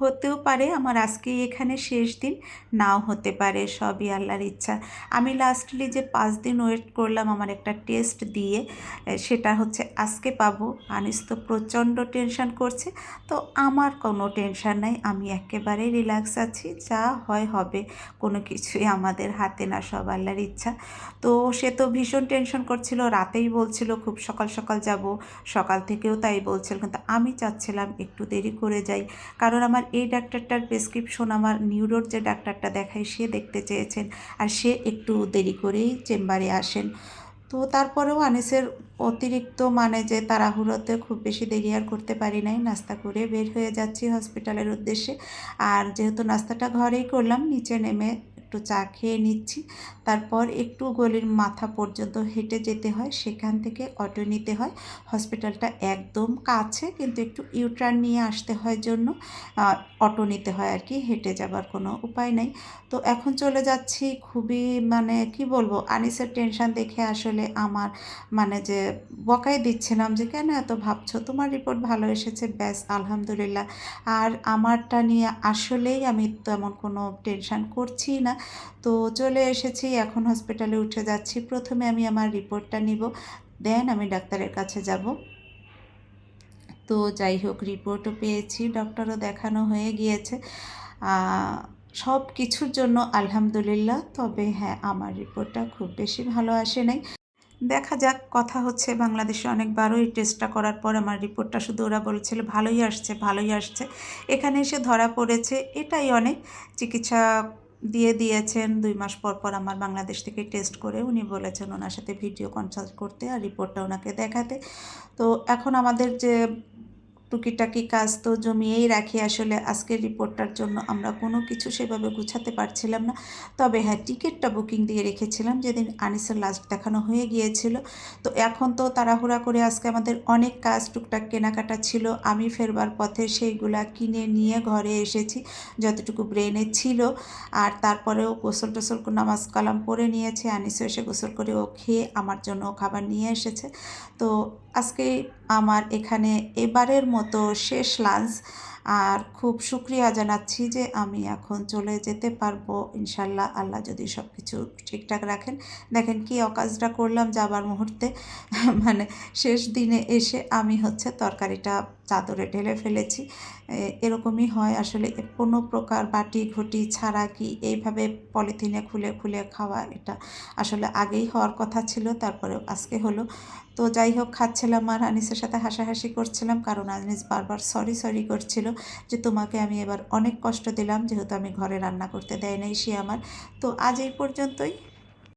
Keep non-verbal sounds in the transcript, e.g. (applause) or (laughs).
হতেও পারে, আমার আজকে এখানে শেষ দিন, নাও হতে পারে, সবই আল্লাহর ইচ্ছা। আমি লাস্টলি যে পাঁচ দিন ওয়েট করলাম আমার একটা টেস্ট দিয়ে সেটা হচ্ছে আজকে পাবো। আনিস তো প্রচণ্ড টেনশন করছে, তো আমার কোনো টেনশন নাই, আমি একেবারেই রিল্যাক্স আছি, যা হয় হবে, কোনো কিছুই আমাদের হাতে না, সব আল্লাহর ইচ্ছা। তো সে তো ভীষণ টেনশন করছিল, রাতেই বলছিল খুব সকাল সকাল যাব, সকাল থেকেও তাই বলছিল, কিন্তু আমি চাচ্ছিলাম একটু দেরি করে যাই, কারণ আমার এই ডাক্তারটার প্রেসক্রিপশন আমার নিউরোর যে ডাক্তারটা দেখায়, সে দেখতে চেয়েছেন। আর সে একটু দেরি করেই চেম্বারে আসেন। তো তারপরেও আনিসের অতিরিক্ত মানে যে তাড়াহুড়োতে খুব বেশি দেরি আর করতে পারি নাই, নাস্তা করে বের হয়ে যাচ্ছি হসপিটালের উদ্দেশ্যে। আর যেহেতু নাস্তাটা ঘরেই করলাম, নিচে নেমে একটু চা খেয়ে নিচ্ছি। তারপর একটু গলির মাথা পর্যন্ত হেঁটে যেতে হয়। সেখান থেকে অটো নিতে হয়। হসপিটালটা একদম কাছে, কিন্তু একটু ইউটার্ন নিয়ে আসতে হয় জন্য অটো নিতে হয় আর কি। হেঁটে যাবার কোনো উপায় নেই। তো এখন চলে যাচ্ছি খুবই মানে কি বলব, আনিসের টেনশন দেখে আসলে আমার মানে যে বকাই দিচ্ছিলাম যে, কেন এত ভাবছ? তোমার রিপোর্ট ভালো এসেছে। ব্যাস, আলহামদুলিল্লাহ। আর আমারটা নিয়ে আসলেই আমি তেমন কোনো টেনশান করছি না। তো চলে এসেছি, এখন হসপিটালে উঠে যাচ্ছি। প্রথমে আমি আমার রিপোর্টটা নিব দেন আমি ডাক্তারের কাছে যাব। তো যাই হোক রিপোর্টও পেয়েছি ডক্টরও দেখানো হয়ে গিয়েছে। সব কিছুর জন্য আলহামদুলিল্লাহ, তবে হ্যাঁ আমার রিপোর্টটা খুব বেশি ভালো আসে নাই। দেখা যাক, কথা হচ্ছে, বাংলাদেশে অনেকবারও এই টেস্টটা করার পর আমার রিপোর্টটা শুধু ওরা বলেছিল, ভালোই আসছে ভালোই আসছে। এখানে এসে ধরা পড়েছে, এটাই অনেক। চিকিৎসা দিয়ে দিয়েছেন। দুই মাস পর পর আমার বাংলাদেশ থেকে টেস্ট করে উনি বলেছেন ওনার সাথে ভিডিও কনসাল্ট করতে আর রিপোর্টটা ওনাকে দেখাতে। তো এখন আমাদের যে টুকিটাকি কাজ তো জমিয়েই রাখি আসলে। আজকের রিপোর্টটার জন্য আমরা কোনো কিছু সেভাবে গুছাতে পারছিলাম না। তবে হ্যাঁ টিকিটটা বুকিং দিয়ে রেখেছিলাম। যেদিন আনিসের লাস্ট দেখানো হয়ে গিয়েছিল। তো এখন তো তাড়াহুড়া করে আজকে আমাদের অনেক কাজ টুকটাক কেনাকাটা ছিল। আমি ফেরবার পথে সেইগুলা কিনে নিয়ে ঘরে এসেছি, যতটুকু ব্রেনে ছিল। আর তারপরেও গোসল টোসল নামাজ কালাম পরে নিয়েছে। আনিসও এসে গোসল করে ও খেয়ে আমার জন্য খাবার নিয়ে এসেছে। তো আজকে আমার এখানে এবারের মতো শেষ লাঞ্চ আর খুব শুক্রিয়া জানাচ্ছি যে আমি এখন চলে যেতে পারব। ইনশাল্লাহ আল্লাহ যদি সব কিছু ঠিকঠাক রাখেন। দেখেন কি অকাজটা করলাম যাবার মুহূর্তে (laughs) মানে শেষ দিনে এসে আমি হচ্ছে তরকারিটা চাদরে ঢেলে ফেলেছি। এরকমই হয়। আসলে কোনো প্রকার বাটি ঘটি ছাড়া কি এইভাবে পলিথিনে খুলে খুলে খাওয়া এটা আসলে আগেই হওয়ার কথা ছিল তারপরে আজকে হলো। তো যাই হোক, খাচ্ছিলাম আর আনিসের সাথে হাসাহাসি করছিলাম, কারণ আনিস বারবার সরি সরি করছিল। যে তোমাকে আমি এবার অনেক কষ্ট দিলাম, যেহেতু আমি ঘরে রান্না করতে দেয় নাই সে আমার। তো আজ এই পর্যন্তই।